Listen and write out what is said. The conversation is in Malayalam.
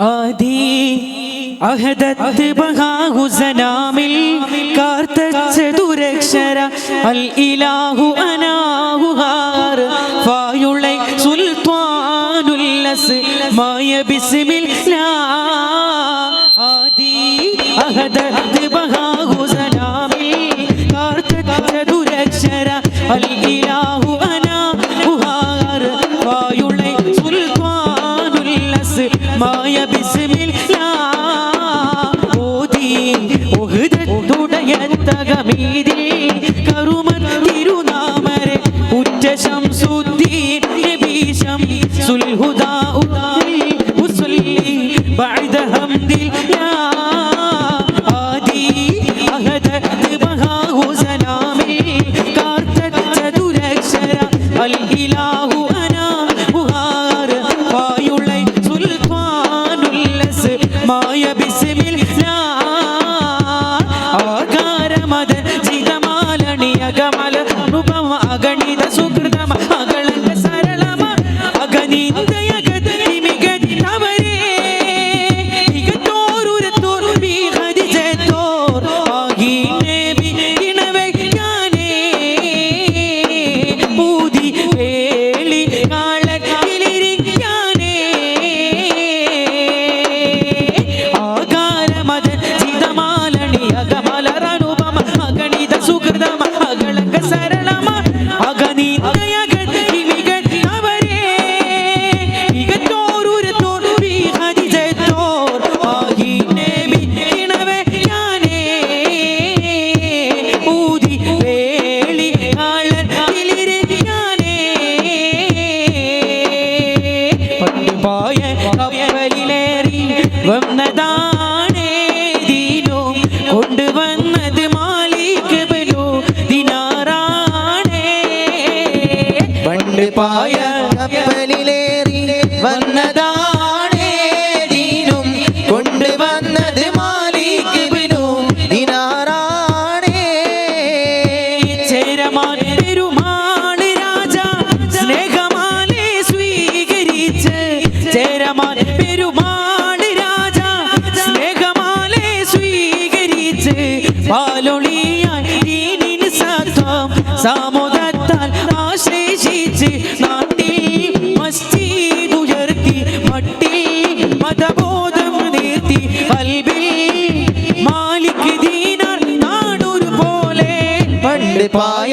ആദി അഹദത്ത് ബഹാഹുസനാമിൽ കാർത്തച്ചതുരക്ഷര അൽ ഇലാഹു അനാഹുഹാർ ഫായുളൈ സുൽത്താനുല്ലസ് മായ ബിസ്മിൽ ആദി അഹദത്ത് ബഹാഹുസനാമിൽ കാർത്തച്ചതുരക്ഷര അൽ മായ ബിസ്മില്ലാതി ഉഹുദത്തുടയ തകമീതി കരുമൻ തിരുനാമരെ ഉച്ച ശംസുദ്ദീൻ നബീശം സുൽഹുദ പോയ കപ്പലിലേറി വന്നതാണേ ദീനു. കൊണ്ടുവന്നത് മാലിക്ക് ബലു ദിനാറാണേ. പണ്ട് പോയ കപ്പലിലേറി വന്നതാ സമുദത്താൽ ആശ്ലേഷിച്ച് നാട്ടിൽ മസ്ജിദുയർത്തി മട്ടിൽ മതബോധം നീർത്തി കൽബിൽ മാലിക് ദീനാർ നാടൂർ പോലെ പണ്ട് പായ